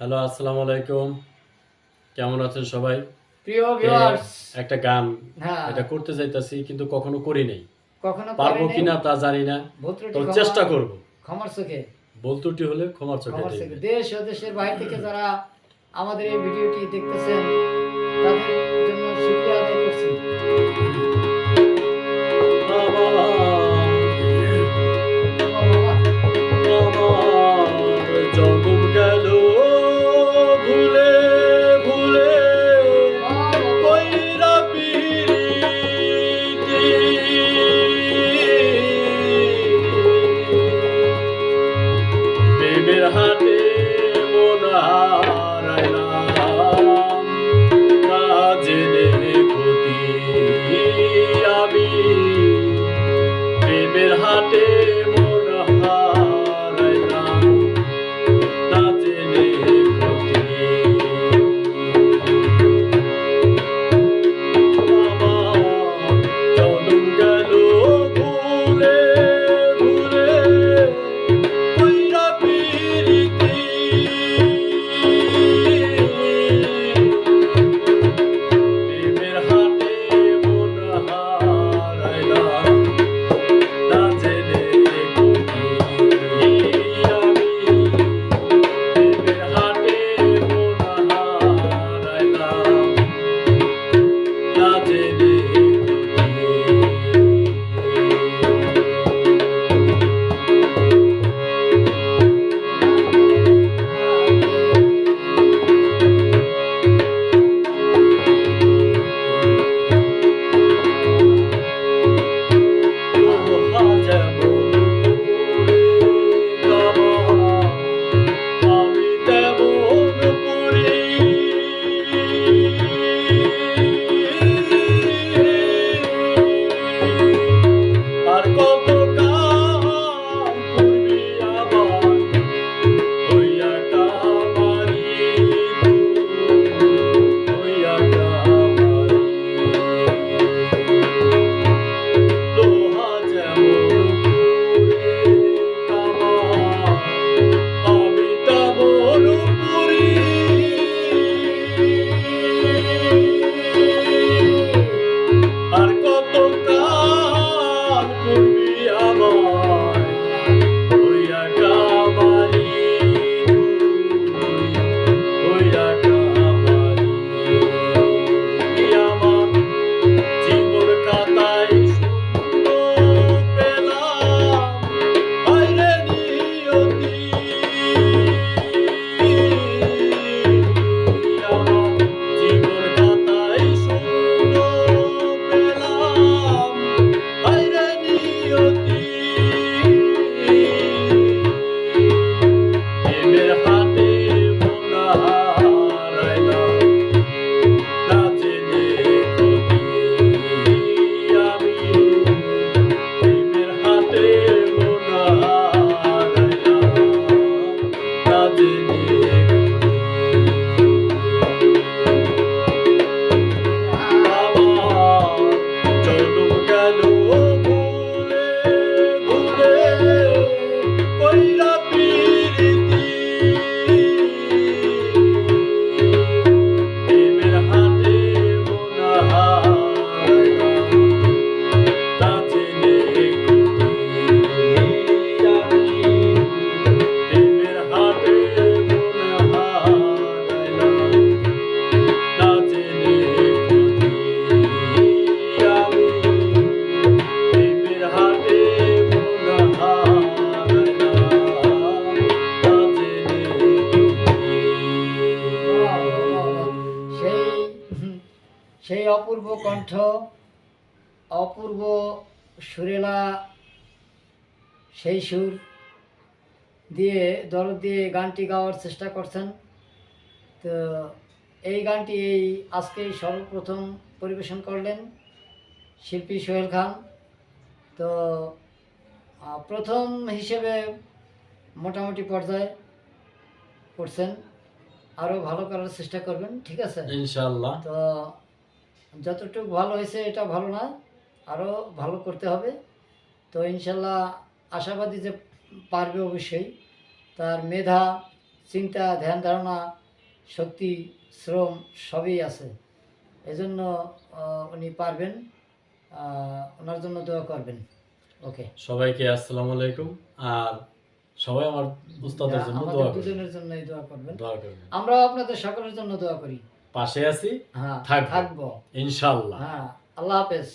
Hello আসসালামু আলাইকুম। কেমন আছেন সবাই? প্রিয় ভিউয়ার্স একটা গান। হ্যাঁ। এটা করতে চাইতাছি কিন্তু কখনো করি নাই। কখনো পারব কিনা তা জানি না। তো চেষ্টা করব। ক্ষমার চোখে। বলতুটি হলে ক্ষমার চোখে দেশ ও দেশের বাইরে থেকে যারা আমাদের এই ভিডিওটি দেখতেছেন তাদের জন্য শুক্রিয়া অপূর্ব কণ্ঠ অপূর্ব সুরেলা সেই সুর দিয়ে দরদ দিয়ে গানটি গাওয়ার চেষ্টা করছেন। তো এই গানটি এই আজকে সর্বপ্রথম পরিবেশন করলেন শিল্পী সোহেল খান। তো প্রথম হিসেবে মোটামুটি পর্যায়ে করছেন আরও ভালো করার চেষ্টা করবেন ঠিক আছে? ইনশাআল্লাহ। তো যতটুকু ভালো হয়েছে এটা ভালো না আরও ভালো করতে হবে। তো ইনশাল্লাহ আশাবাদী যে পারবে অবশ্যই। তার মেধা চিন্তা ধ্যান ধারণা শক্তি শ্রম সবই আছে। এজন্য উনি পারবেন ওনার জন্য দোয়া করবেন। ওকে। সবাইকে আসসালামু আলাইকুম। আর সবাই আমার উস্তাদের জন্য দোয়া করবেন। দুজনের জন্যই দোয়া করবেন। দোয়া করবেন। আমরাও আপনাদের সকলের জন্য দোয়া করি। পাশে আছি হ্যাঁ থাকব। ইনশাল্লাহ। ইনশাআল্লাহ হ্যাঁ আল্লাহ হাফেজ।